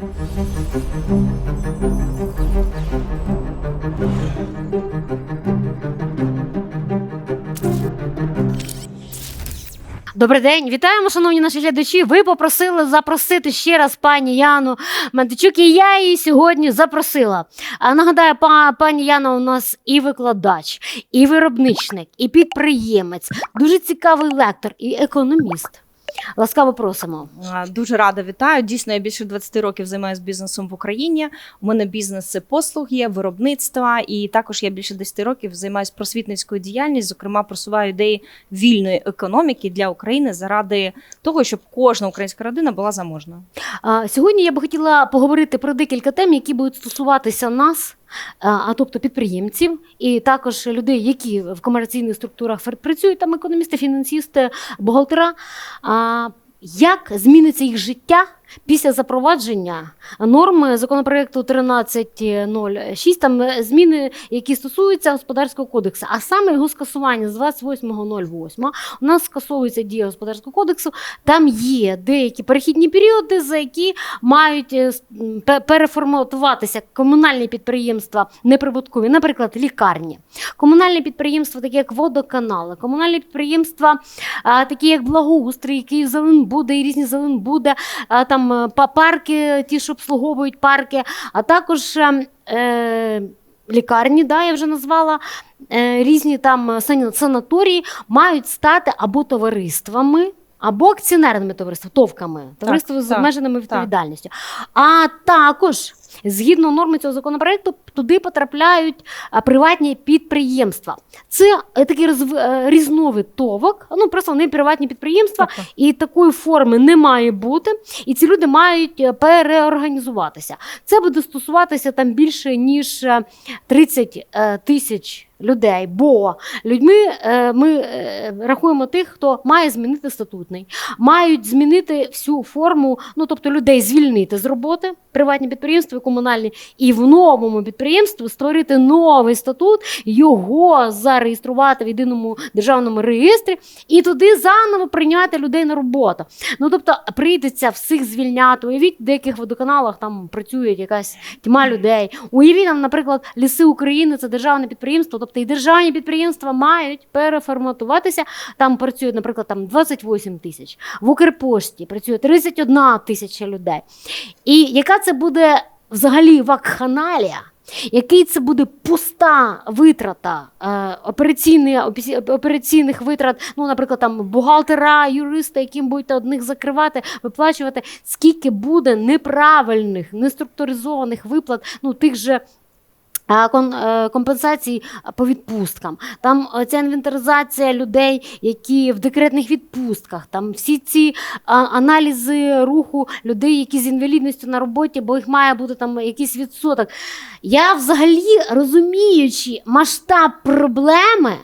Добрий день, вітаємо, шановні наші глядачі. Ви попросили запросити ще раз пані Яну Мандичук, і я її сьогодні запросила. А нагадаю, па, пані Яна у нас і викладач, і виробничник, і підприємець, дуже цікавий лектор і економіст. Ласкаво просимо. Дуже рада вітаю. Дійсно, я більше 20 років займаюся бізнесом в Україні. У мене бізнес це послуги, виробництва, і також я більше 10 років займаюся просвітницькою діяльністю, зокрема просуваю ідеї вільної економіки для України заради того, щоб кожна українська родина була заможна. Сьогодні я би хотіла поговорити про декілька тем, які будуть стосуватися нас, а а, тобто підприємців, і також людей, які в комерційних структурах працюють, там економісти, фінансісти, бухгалтера. Як зміниться їх життя після запровадження норми законопроекту 1306, там е, зміни, які стосуються господарського кодексу, а саме його скасування з 28.08 у нас скасовується дія господарського кодексу. Там є деякі перехідні періоди, за які мають е, переформатуватися комунальні підприємства неприбуткові, наприклад, лікарні, комунальні підприємства, такі як водоканали, комунальні підприємства, такі як благоустрій, Київ Зеленбуде і різні Зеленбуде, а, там е, парки, ті, що обслуговують парки, а також. е, Е, Лікарні, да, я вже назвала, е, різні там санаторії мають стати або товариствами, або акціонерними товариствами, товками, товариство з так, обмеженими відповідальністю. А також, згідно норми цього законопроекту, туди потрапляють приватні підприємства. Це е, такий розв... е, різновид товок, ну просто вони приватні підприємства, Тобто, і такої форми не має бути. І ці люди мають е, переорганізуватися. Це буде стосуватися там більше ніж е, 30 е, тисяч людей. Бо людьми е, ми е, рахуємо тих, хто має змінити статутний, мають змінити всю форму, ну тобто людей звільнити з роботи, приватні підприємства і комунальні, і в новому підприємстві створити новий статут, його зареєструвати в єдиному державному реєстрі і туди заново прийняти людей на роботу. Ну тобто прийдеться всіх звільняти. Уявіть, в деяких водоканалах там працює якась тьма людей. Уявіть, там, наприклад, ліси України це державне підприємство. Тобто і державні підприємства мають переформатуватися. Там працює, наприклад, там 28 тисяч. В Укрпошті працює 31 тисяча людей. І яка це буде взагалі вакханалія? Який це буде пуста витрата е, операційних витрат, ну, наприклад, там бухгалтера, юриста, яким будете одних закривати, виплачувати, скільки буде неправильних, неструктуризованих виплат, ну, тих же. Е, Компенсацій по відпусткам, там е, ця інвентаризація людей, які в декретних відпустках, там всі ці аналізи руху людей, які з інвалідністю на роботі, бо їх має бути там якийсь відсоток. Я взагалі розуміючи масштаб проблеми,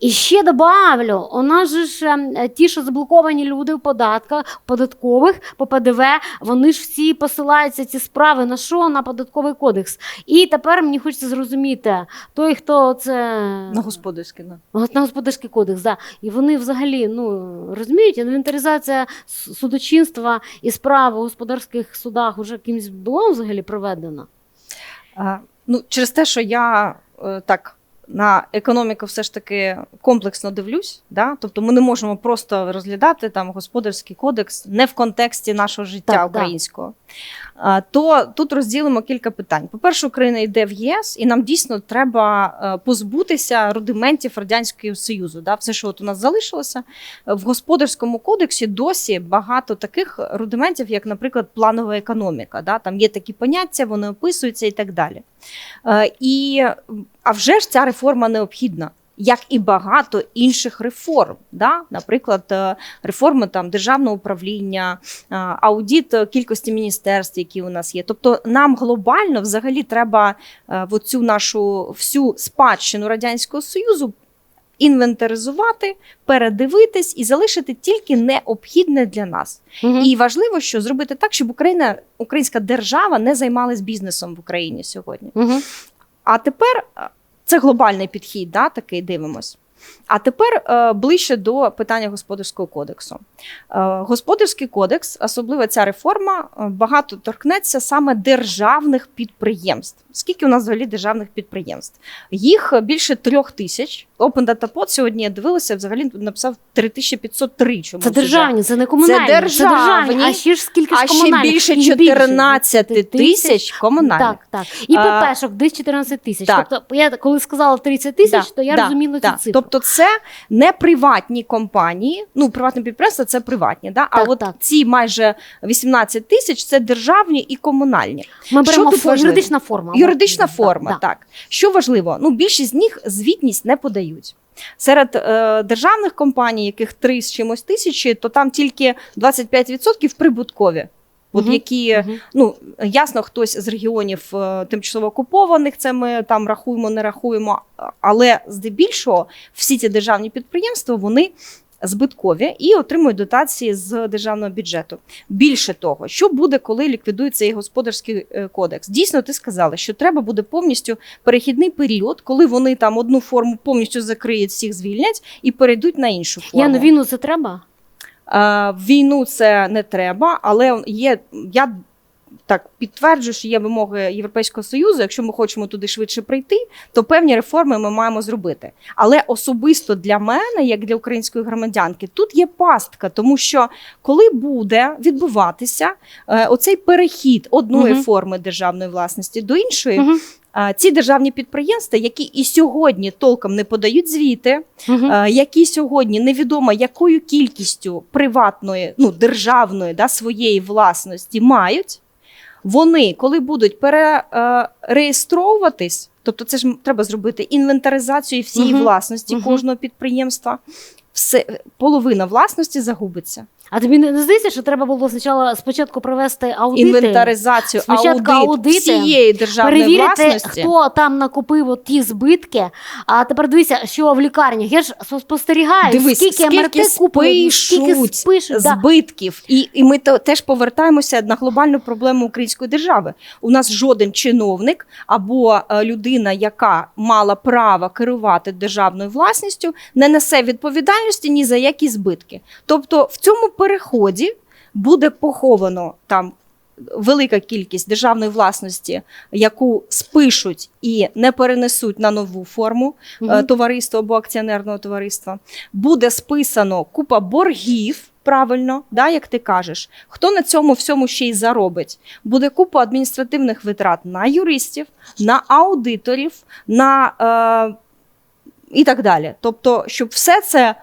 і ще добавлю, у нас же ж е, ті, що заблоковані люди в податках, податкових по ПДВ, вони ж всі посилаються ці справи на що? На податковий кодекс. І тепер мені хочеться зрозуміти, той, хто це На господарське, да. На господарський кодекс, да. І вони взагалі ну розуміють, інвентаризація судочинства і справ у господарських судах уже кимось була взагалі проведена. А, ну, через те, що я е, так на економіку все ж таки комплексно дивлюсь, да? тобто ми не можемо просто розглядати там господарський кодекс не в контексті нашого життя Так, українського. А, то тут розділимо кілька питань. По-перше, Україна йде в єС, і нам дійсно треба е, позбутися рудиментів Радянського Союзу. Да? Все, що от у нас залишилося, в господарському кодексі досі багато таких рудиментів, як, наприклад, планова економіка. Да? Там є такі поняття, вони описуються і так далі. Е, І, а вже ж ця реформа необхідна. Як і багато інших реформ, да? наприклад, е, реформи там державного управління, е, аудіт кількості міністерств, які у нас є. Тобто, нам глобально взагалі треба в цю нашу всю спадщину радянського союзу інвентаризувати, передивитись і залишити тільки необхідне для нас. Угу. І важливо, що зробити так, щоб Україна, українська держава не займалась бізнесом в Україні сьогодні. Угу. А тепер е, це глобальний підхід, да, такий дивимось. А тепер е, ближче до питання господарського кодексу. Е, господарський кодекс, особливо ця реформа, е, багато торкнеться саме державних підприємств. Скільки у нас взагалі державних підприємств? Їх більше трьох тисяч. Open Data Pod сьогодні я дивилася, взагалі написав 3503. Чомусь Це державні, це не комунальні. Це державні, а ще ж скільки ж А ще більше Їх 14 тисяч комунальних. Так, так. І ППшок десь 14 тисяч. Тобто, я коли сказала 30 тисяч, Да, то я да, розуміла да. цю цифру. Тобто, це не приватні компанії. Ну, приватне підприємство це приватні, да? а Так, от так. ці майже 18 тисяч це державні і комунальні. Ми що беремо тут фо- важливо? юридична форма. Юридична Да, форма, да. так. Що важливо? Ну, більшість з них звітність не подають. Серед е, державних компаній, яких три з чимось тисячі, то там тільки 25% прибуткові. От Мгм. які Мгм. ну ясно, хтось з регіонів е, тимчасово окупованих, це ми там рахуємо, не рахуємо. Але здебільшого всі ці державні підприємства вони збиткові і отримують дотації з державного бюджету. Більше того, що буде, коли ліквідується і господарський е, кодекс? Дійсно, ти сказала, що треба буде повністю перехідний період, коли вони там одну форму повністю закриють, всіх звільнять і перейдуть на іншу форму. Я на війну це треба? Е, Війну це не треба, але є я. Так, підтверджую, що є вимоги Європейського Союзу. Якщо ми хочемо туди швидше прийти, то певні реформи ми маємо зробити. Але особисто для мене, як для української громадянки, тут є пастка, тому що коли буде відбуватися е, оцей перехід одної Мгм. форми державної власності до іншої, е, ці державні підприємства, які і сьогодні толком не подають звіти, е, які сьогодні невідомо якою кількістю приватної, ну державної да, своєї власності мають. Вони, коли будуть перереєстровуватись, тобто це ж треба зробити інвентаризацію всієї Мгм. власності Мгм. кожного підприємства, все, половина власності загубиться. А тобі не не здається, що треба було спочатку, спочатку провести аудити? Інвентаризацію, Спочатку аудит аудити, всієї державної Перевірити, власності. хто там накупив от ті збитки. А тепер дивися, що в лікарнях. Я ж спостерігаю, Дивись, скільки, скільки МРТ куплено, скільки спишуть спишуть. Да. збитків. І, і ми то, теж повертаємося на глобальну проблему української держави. У нас жоден чиновник або е, людина, яка мала право керувати державною власністю, не несе відповідальності ні за які збитки. Тобто в цьому переході буде поховано там. Велика кількість державної власності, яку спишуть і не перенесуть на нову форму Мгм. товариства або акціонерного товариства, буде списано купа боргів. Правильно, да, як ти кажеш, хто на цьому всьому ще й заробить? Буде купа адміністративних витрат на юристів, на аудиторів, на е, і так далі. Тобто, щоб все це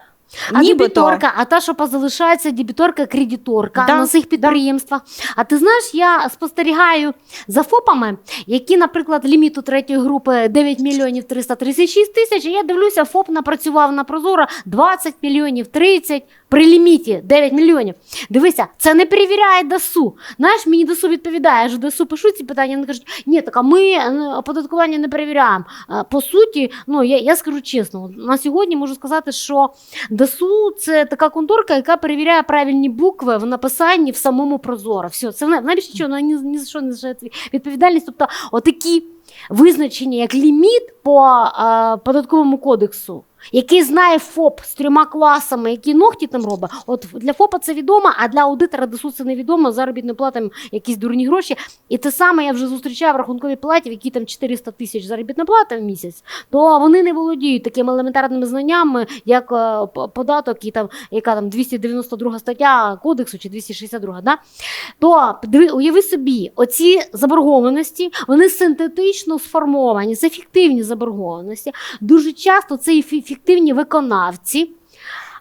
А нібито дебіторка, а та, що позалишається, дебіторка, кредиторка Да, на цих підприємствах. А ти знаєш, я спостерігаю за ФОПами, які, наприклад, ліміту третьої групи 9 мільйонів 336 тисяч, і я дивлюся, ФОП напрацював на Прозоро 20 мільйонів 30 при ліміті 9 мільйонів. Дивися, це не перевіряє ДАСУ. Знаєш, мені ДАСУ відповідає, я ДАСУ пишу ці питання, вони кажуть, ні, так а ми е, оподаткування не перевіряємо. Е, По суті, ну я, я скажу чесно, на сьогодні можу сказати, що ДАСУ це така конторка, яка перевіряє правильні букви в написанні в самому Прозоро. Все, це вона більше нічого, ні, ні за що не несе відповідальність. Тобто, отакі визначення, як ліміт по е, податковому кодексу. Який знає ФОП з трьома класами, які ногті там робить. От для ФОПа це відомо, а для аудитора ДСУ це невідомо. Заробітною платимо якісь дурні гроші. І те саме я вже зустрічав в рахунковій платі, в якій там 400 тисяч заробітна плата в місяць, то вони не володіють такими елементарними знаннями, як е, податок і там, яка там 292 стаття кодексу чи 262, да? то уяви собі, оці заборгованості, вони синтетично сформовані, це фіктивні заборгованості. Дуже часто це і фіктивні виконавці.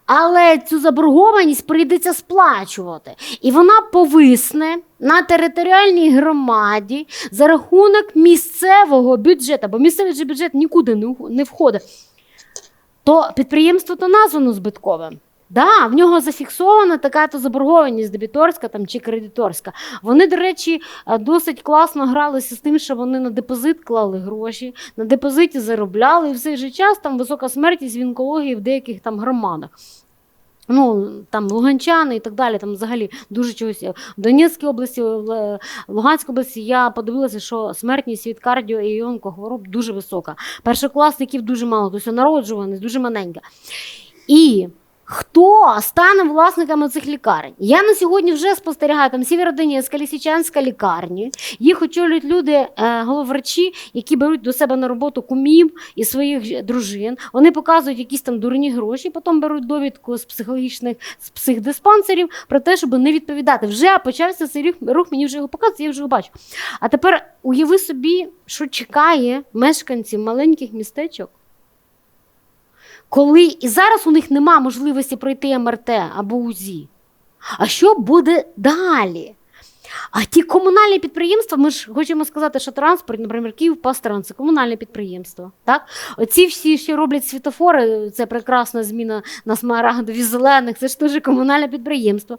Але цю заборгованість прийдеться сплачувати. І вона повисне на територіальній громаді за рахунок місцевого бюджету, бо місцевий бюджет нікуди не входить. То підприємство то названо збитковим. Да, в нього зафіксована така то заборгованість дебіторська там, чи кредиторська. Вони, до речі, е, досить класно гралися з тим, що вони на депозит клали гроші, на депозиті заробляли, і в цей же час там висока смертність в онкології в деяких там громадах. Ну, там Луганчани і так далі, там взагалі дуже чогось. В Донецькій області, в Луганській області я подивилася, що смертність від кардіо і онкохвороб дуже висока. Першокласників дуже мало, тобто народжуваність дуже маленька. І хто стане власниками цих лікарень? Я на сьогодні вже спостерігаю там Сєвєродонецька, Лісичанська лікарні. Їх очолюють люди, е, головврачі, які беруть до себе на роботу кумів і своїх дружин. Вони показують якісь там дурні гроші, потім беруть довідку з психологічних з психдиспансерів про те, щоб не відповідати. Вже почався цей рух, мені вже його показують, я вже його бачу. А тепер уяви собі, що чекає мешканців маленьких містечок. Коли і зараз у них нема можливості пройти МРТ або УЗІ. А що буде далі? А ті комунальні підприємства, ми ж хочемо сказати, що транспорт, наприклад, Київ Пастранс, це комунальне підприємство. Так? Оці всі, що роблять світофори, це прекрасна зміна на смарагдові зелених, це ж теж комунальне підприємство.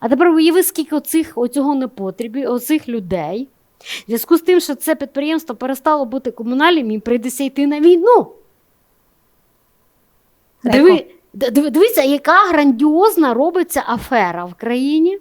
А тепер уяви, скільки оцих, оцього непотрібі, оцих людей. В зв'язку з тим, що це підприємство перестало бути комунальним і прийдеться йти на війну. Диви, д- диви- дивіться, яка грандіозна робиться афера в країні.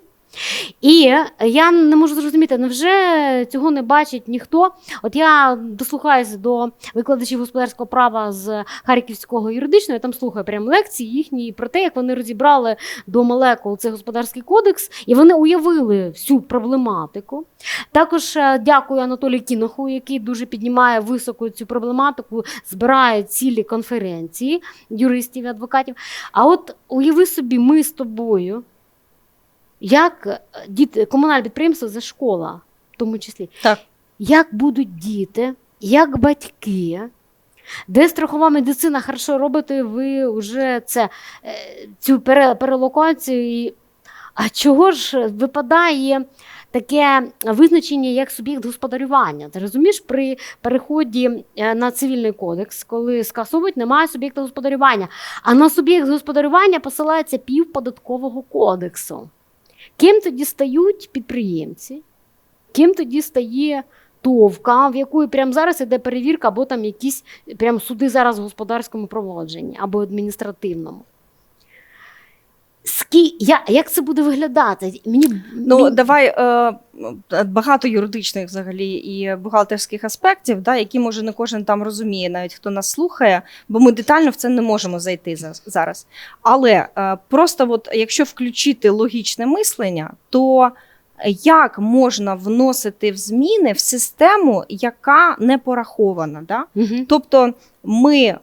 І я не можу зрозуміти, невже цього не бачить ніхто? От я дослухаюся до викладачів господарського права з Харківського юридичного, я там слухаю прям лекції їхні про те, як вони розібрали до молекул цей господарський кодекс, і вони уявили всю проблематику. Також е, дякую Анатолію Кіноху, який дуже піднімає високо цю проблематику, збирає цілі конференції юристів і адвокатів. А от уяви собі, ми з тобою, як е, діти, комунальне підприємство це школа, в тому числі, Так. як будуть діти, як батьки. Де страхова медицина хорошо робите, ви вже це, е, цю пере- перелокацію. і- А чого ж випадає таке визначення як суб'єкт господарювання? Ти розумієш, при переході е, на цивільний кодекс, коли скасовують, немає суб'єкта господарювання. А на суб'єкт господарювання посилається пів податкового кодексу. Ким тоді стають підприємці? Ким тоді стає товка, в якої прямо зараз іде перевірка, або там якісь прям суди зараз в господарському проводженні, або адміністративному? Скі... Я... Як це буде виглядати? Мені... Ну, мені- давай е, багато юридичних взагалі і бухгалтерських аспектів, да, які може не кожен там розуміє, навіть хто нас слухає, бо ми детально в це не можемо зайти за- зараз. Але е, просто, от, якщо включити логічне мислення, то як можна вносити в зміни в систему, яка не порахована? Да? Мгм. Тобто, ми е,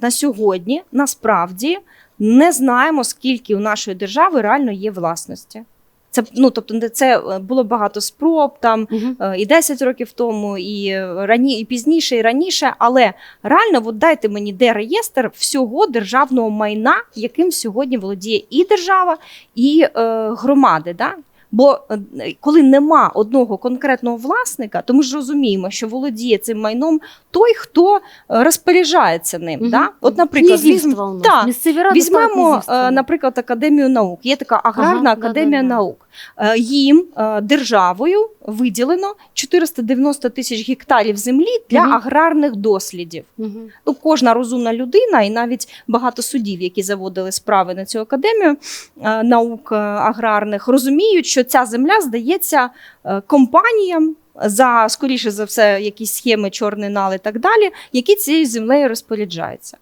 на сьогодні насправді не знаємо, скільки у нашої держави реально є власності. Це ну, тобто, це е, було багато спроб там е, і 10 років тому, і е, рані, і пізніше, і раніше. Але реально, от дайте мені де реєстр всього державного майна, яким сьогодні володіє і держава, і е, громади. Да? Бо е, коли нема одного конкретного власника, то ми ж розуміємо, що володіє цим майном той, хто е, розпоряджається ним. Угу. Да? От, наприклад, візьм- ради Візьмемо, е, наприклад, Академію наук. Є така аграрна Ага, академія да-да-да. наук. Е, Їм е, державою виділено 490 тисяч гектарів землі для Мгм. аграрних дослідів. Мгм. Ну, кожна розумна людина, і навіть багато судів, які заводили справи на цю академію е, наук аграрних, розуміють, що ця земля здається компаніям. За скоріше за все, якісь схеми, чорний нал і так далі, які цією землею розпоряджаються.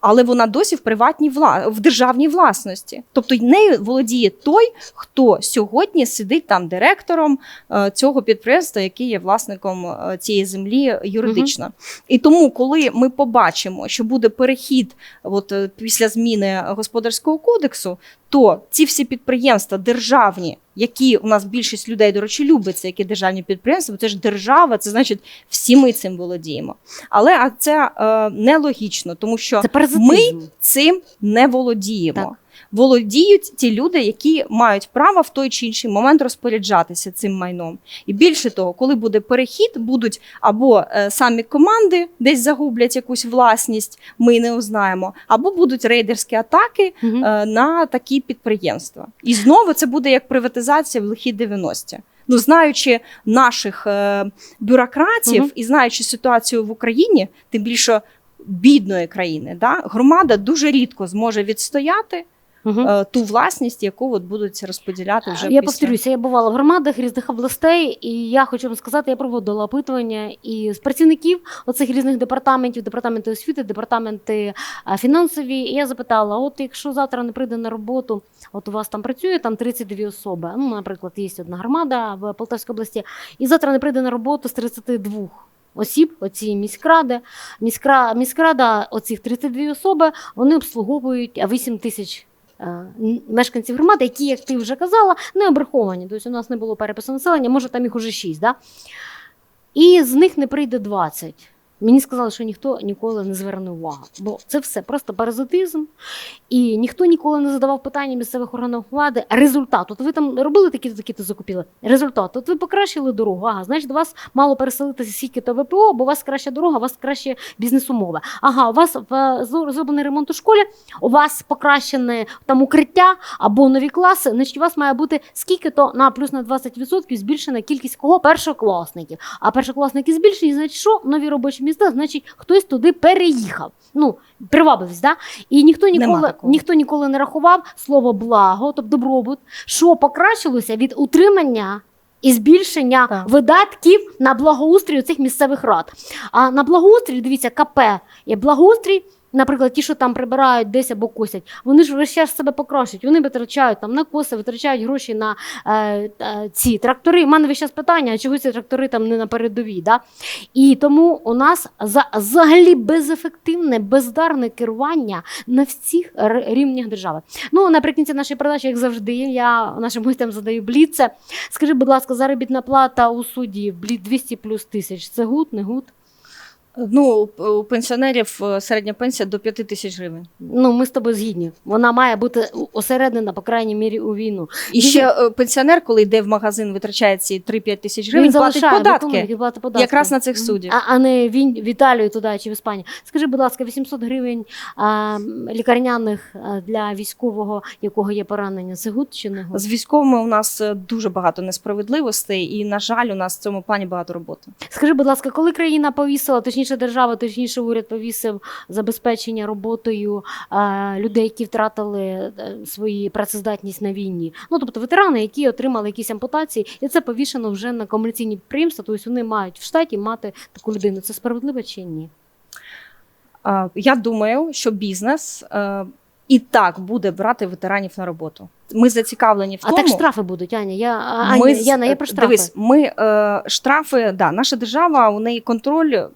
Але вона досі в приватній вла... в державній власності. Тобто нею володіє той, хто сьогодні сидить там директором е, цього підприємства, який є власником е, цієї землі юридично. І тому, коли ми побачимо, що буде перехід от, е, після зміни господарського кодексу, то ці всі підприємства державні, які у нас більшість людей, до речі, любить, це які державні підприємства, бо це ж держава, це значить всі ми цим володіємо. Але а це е, нелогічно, тому що Це ми цим не володіємо. Так. Володіють ті люди, які мають право в той чи інший момент розпоряджатися цим майном. І більше того, коли буде перехід, будуть або е, самі команди десь загублять якусь власність, ми не узнаємо, або будуть рейдерські атаки е, на такі підприємства. І знову це буде як приватизація в лихі 90-ті. Ну, знаючи наших е, бюрократів Мгм. і знаючи ситуацію в Україні, тим більше бідної країни, да, громада дуже рідко зможе відстояти. Е, ту власність, яку от будуть розподіляти вже я після. повторюся, я бувала в громадах різних областей, і я хочу вам сказати, я проводила опитування і з працівників оцих різних департаментів, департаменти освіти, департаменти фінансові. І я запитала: от якщо завтра не прийде на роботу, от у вас там працює там 32 особи. Ну, наприклад, є одна громада в Полтавській області, і завтра не прийде на роботу з 32 осіб, оці міськради. Міськра, міськрада, оцих 32 особи, вони обслуговують 8 тисяч е, мешканців громади, які, як ти вже казала, не обраховані. Тобто у нас не було перепису населення, може там їх уже 6. Да? І з них не прийде 20. Мені сказали, що ніхто ніколи не зверне увагу, бо це все просто паразитизм, і ніхто ніколи не задавав питання місцевих органів влади. Результат, от ви там робили такі такі то закупіли. Результат, от ви покращили дорогу. Ага, значить, до вас мало переселитися скільки то ВПО, бо у вас краща дорога, у вас краще бізнес-умови. Ага, у вас зроблений ремонт у школі, у вас покращене там укриття або нові класи. Значить, у вас має бути скільки то на плюс на 20% збільшена кількість кого першокласників. А першокласники збільшені, значить, що нові робочі місця, значить, хтось туди переїхав. Ну, привабливість, да? І ніхто ніколи, ніхто ніколи не рахував слово благо, тобто добробут, що покращилося від утримання. І збільшення Так. видатків на благоустрій цих місцевих рад. А на благоустрій, дивіться, КП є благоустрій, наприклад, ті, що там прибирають десь або косять, вони ж весь час себе покращують. Вони витрачають там на коси, витрачають гроші на е, е, ці трактори. У мене весь час питання, а чого ці трактори там не на передовій? Да? І тому у нас за, взагалі безефективне, бездарне керування на всіх рівнях держави. Ну, наприкінці нашої передачі, як завжди, я нашим гостям задаю бліце. Скажи, будь ласка, заробітна плата у суді блід 200 плюс тисяч. Це гуд, не гуд? Ну, у пенсіонерів е, середня пенсія до 5 тисяч гривень. Ну, ми з тобою згідні. Вона має бути осереднена, по крайній мірі, у війну. І ще е, пенсіонер, коли йде в магазин, витрачає ці 3-5 тисяч гривень, Він платить податки. платить податки. Якраз на цих суддів. А, а не він в Італію туди чи в Іспанію. Скажи, будь ласка, 800 гривень а, лікарняних для військового, якого є поранення, це гуд чи не гуд? З військовими у нас е, дуже багато несправедливостей, і, на жаль, у нас в цьому плані багато роботи. Скажи, будь ласка, коли країна повісила, точніше держава, точніше уряд повісив забезпечення роботою а, людей, які втратили е, свою працездатність на війні. Ну тобто ветерани, які отримали якісь ампутації, і це повішено вже на комерційні підприємства. Тобто вони мають в штаті мати таку людину. Це справедливо чи ні? Я думаю, що бізнес е, і так буде брати ветеранів на роботу. Ми зацікавлені в А так штрафи будуть, Аня. Я а, Ми Яна, я про штрафи. Дивись, ми е, штрафи, да, наша держава, у неї контроль е,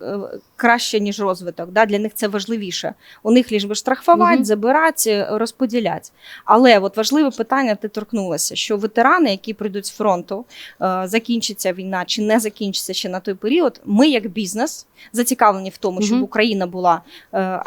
краще, ніж розвиток. Да, для них це важливіше. У них ліж би штрафувати, Мгм. забирати, розподіляти. Але от важливе питання, ти торкнулася, що ветерани, які прийдуть з фронту, е, закінчиться війна чи не закінчиться ще на той період. Ми, як бізнес, зацікавлені в тому, щоб Мгм. Україна була е,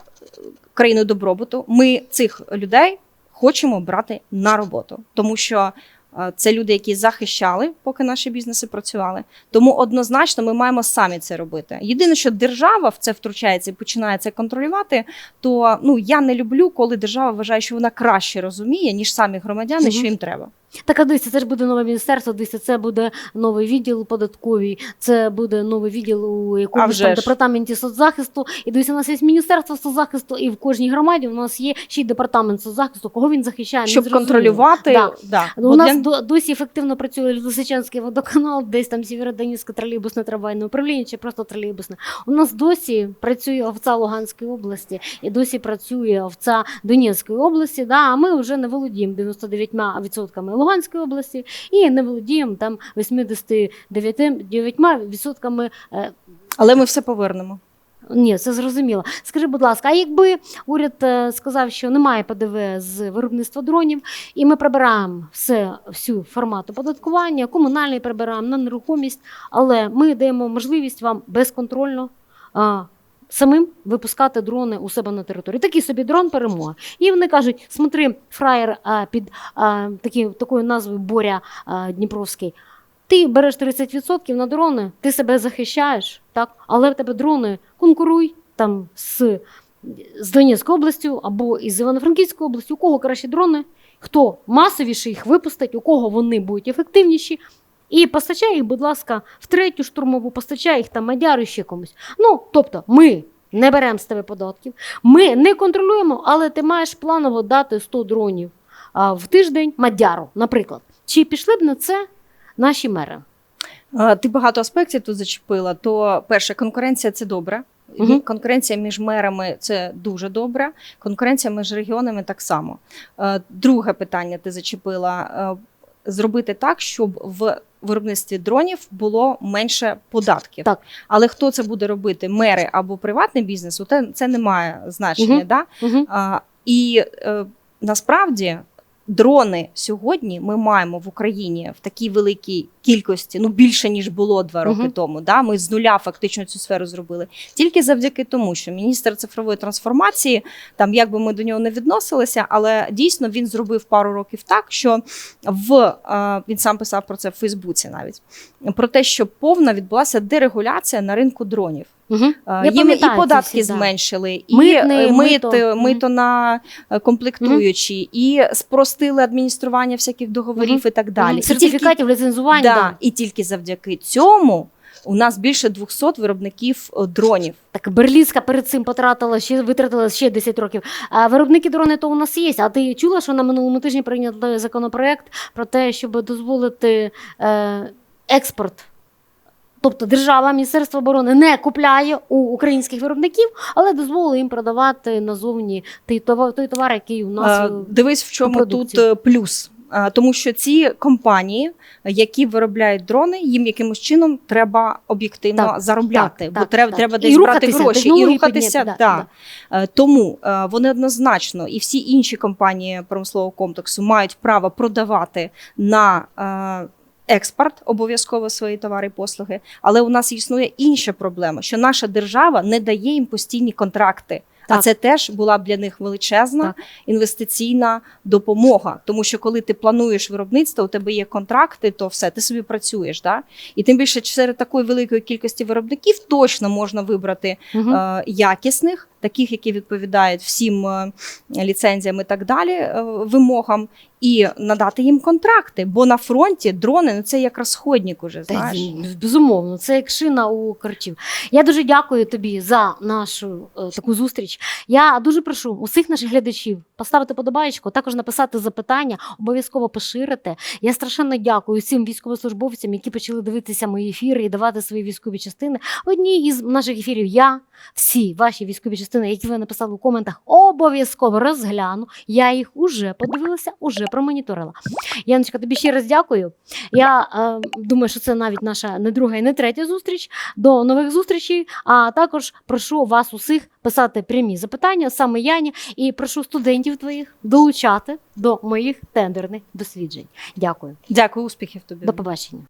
країною добробуту. Ми цих людей хочемо брати на роботу, тому що. е, Це люди, які захищали, поки наші бізнеси працювали. Тому однозначно ми маємо самі це робити. Єдине, що держава в це втручається і починає це контролювати, то ну я не люблю, коли держава вважає, що вона краще розуміє, ніж самі громадяни, угу. що їм треба. Так, а дивіться, це ж буде нове міністерство, дивіться, це буде новий відділ податковий, це буде новий відділ у якомусь там департаменті соцзахисту. І дивіться, у нас є міністерство соцзахисту, і в кожній громаді у нас є ще й департамент соцзахисту. Кого він захищає? Щоб контролювати, Да. да. У нас для- досі ефективно працює Лисичанський водоканал, десь там Сєвєродонецьке тролейбусне трамвайне управління чи просто тролейбусне. У нас досі працює овца Луганської області і досі працює овца Донецької області. Да, а ми вже не володіємо 99% Луганської області і не володіємо там 89% е, але ми все повернемо. ні, це зрозуміло. Скажи, будь ласка, а якби уряд е, сказав, що немає ПДВ з виробництва дронів, і ми прибираємо все, всю формат оподаткування, комунальний прибираємо на нерухомість, але ми даємо можливість вам безконтрольно. Самим випускати дрони у себе на території. Такий собі дрон перемоги. І вони кажуть: смотри, фраєр а, під а, такі, такою назвою Боря а, Дніпровський. Ти береш 30% на дрони, ти себе захищаєш, так? але в тебе дрони конкуруй там з, з Донецькою областю або із Івано-Франківської області. У кого кращі дрони, хто масовіше їх випустить, у кого вони будуть ефективніші. І постачай їх, будь ласка, в третю штурмову, постачай їх там мадяру ще комусь. Ну, тобто, ми не беремо з тебе податків, ми не контролюємо, але ти маєш планово дати 100 дронів а, в тиждень Мадяру, наприклад. Чи пішли б на це наші мери? Ти багато аспектів тут зачепила. То перше, конкуренція це добре. Мгм. Конкуренція між мерами це дуже добре. Конкуренція між регіонами так само. Друге питання ти зачепила. Зробити так, щоб в виробництві дронів було менше податків. Так. Але хто це буде робити? Мери або приватний бізнес? Це не має значення. Угу. Да? Угу. А, і е, насправді дрони сьогодні ми маємо в Україні в такій великій кількості, ну більше ніж було два роки Мгм. тому. Да? Ми з нуля фактично цю сферу зробили. Тільки завдяки тому, що міністр цифрової трансформації, там як би ми до нього не відносилися, але дійсно він зробив пару років так, що в е, він сам писав про це в Фейсбуці навіть про те, що повна відбулася дерегуляція на ринку дронів. Угу. Я Їм і податки всі, да. зменшили, і Митний, е, мито. мит, мито на е, комплектуючі, і спростили адміністрування всяких договорів Мгм. і так далі. І Сертифікатів, ліцензування. Да. да, і тільки завдяки цьому у нас більше 200 виробників е, дронів. Так Берлізка перед цим потратила ще витратила ще 10 років. А виробники дрони то у нас є. А ти чула, що на минулому тижні прийняли законопроект про те, щоб дозволити е, експорт? Тобто держава, Міністерство оборони не купляє у українських виробників, але дозволили їм продавати назовні той товар, той товар, який у нас Е, Дивись, в чому тут е, плюс. Е, Тому що ці компанії, які виробляють дрони, їм якимось чином треба об'єктивно Так, заробляти, так, бо так, треба, так. треба І десь брати рухатися, гроші і рухатися. підняти, да. да, Е, Тому е, вони однозначно і всі інші компанії промислового комплексу мають право продавати на. Експорт обов'язково свої товари і послуги, але у нас існує інша проблема, що наша держава не дає їм постійні контракти. А це теж була б для них величезна Так. інвестиційна допомога. Тому що коли ти плануєш виробництво, у тебе є контракти, то все, ти собі працюєш. Да? І тим більше серед такої великої кількості виробників точно можна вибрати Мгм. е, якісних, таких, які відповідають всім е, ліцензіям і так далі, е, вимогам, і надати їм контракти. Бо на фронті дрони ну це як розходник уже. Та Знаєш. й, безумовно, це як шина у корчів. Я дуже дякую тобі за нашу е, таку зустріч. Я дуже прошу усіх наших глядачів поставити подобаєчку, також написати запитання, обов'язково поширити. Я страшенно дякую всім військовослужбовцям, які почали дивитися мої ефіри і давати свої військові частини. В одній із наших ефірів я всі ваші військові частини, які ви написали у коментах, обов'язково розгляну. Я їх уже подивилася, уже промоніторила. Яночка, тобі ще раз дякую. Я е, думаю, що це навіть наша не друга і не третя зустріч. До нових зустрічей. А також прошу вас усіх писати прямі запитання саме Яні, і прошу студентів твоїх долучати до моїх тендерних досліджень. Дякую, Дякую, успіхів тобі. до побачення.